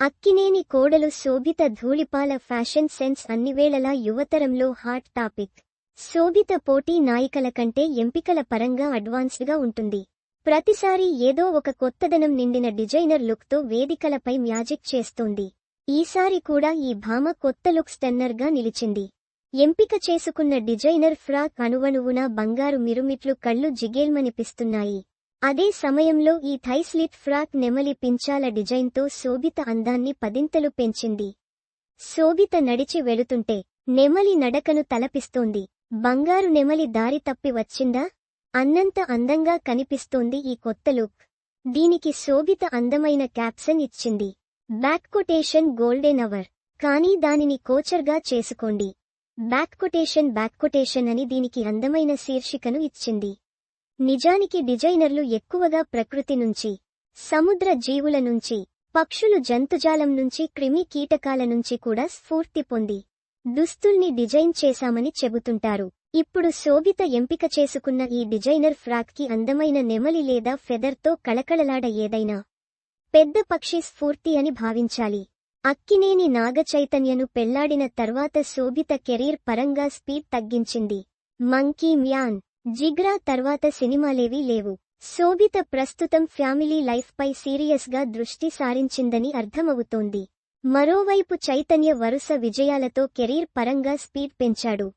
అక్కినేని కోడలు Sobhita Dhulipala fashion sense అన్నివేళలా యువతరంలో హాట్ టాపిక్. శోభిత పోటీ నాయికల కంటే ఎంపికల పరంగా అడ్వాన్స్డ్గా ఉంటుంది. ప్రతిసారి ఏదో ఒక కొత్తదనం నిండిన డిజైనర్ లుక్తో వేదికలపై మ్యాజిక్ చేస్తోంది. ఈసారి కూడా ఈ భామ కొత్త లుక్ స్టెన్నర్గా నిలిచింది. ఎంపిక చేసుకున్న డిజైనర్ ఫ్రాక్ అణువణువున బంగారు మిరుమిట్లు కళ్ళు జిగేల్మనిపిస్తున్నాయి. అదే సమయంలో ఈ థైస్లిట్ ఫ్రాక్ నెమలి పించాల డిజైన్తో శోభిత అందాన్ని పదింతలు పెంచింది. శోభిత నడిచి వెళుతుంటే నెమలి నడకను తలపిస్తోంది. బంగారు నెమలి దారి తప్పి వచ్చిందా? అన్నంత అందంగా కనిపిస్తోంది ఈ కొత్త లుక్. దీనికి శోభిత అందమైన క్యాప్షన్ ఇచ్చింది. Back quotation golden hour. కానీ దానిని కోచర్గా చేసుకోండి. బ్యాక్ కొటేషన్ బ్యాక్ కొటేషన్ అని దీనికి అందమైన శీర్షికను ఇచ్చింది. నిజానికి డిజైనర్లు ఎక్కువగా ప్రకృతి నుంచి సముద్ర జీవుల నుంచి పక్షులు జంతుజాలం నుంచి క్రిమి కీటకాల నుంచి కూడా స్ఫూర్తి పొంది దుస్తుల్ని డిజైన్ చేశామని చెబుతుంటారు. ఇప్పుడు శోభిత ఎంపిక చేసుకున్న ఈ డిజైనర్ ఫ్రాక్కి అందమైన నెమలి లేదా ఫెదర్తో కళకళలాడ ఏదైనా పెద్ద పక్షి స్ఫూర్తి అని భావించాలి. అక్కినేని నాగ చైతన్యను పెళ్ళాడిన తర్వాత శోభిత కెరీర్ పరంగా స్పీడ్ తగ్గించింది. మంకీ మ్యాన్ జిగ్రా తర్వాత సినిమాలేవీ లేవు. శోభిత ప్రస్తుతం ఫ్యామిలీ లైఫ్ పై సీరియస్గా దృష్టి సారించిందని అర్థమవుతోంది. మరోవైపు చైతన్య వరుస విజయాలతో కెరీర్ పరంగా స్పీడ్ పెంచాడు.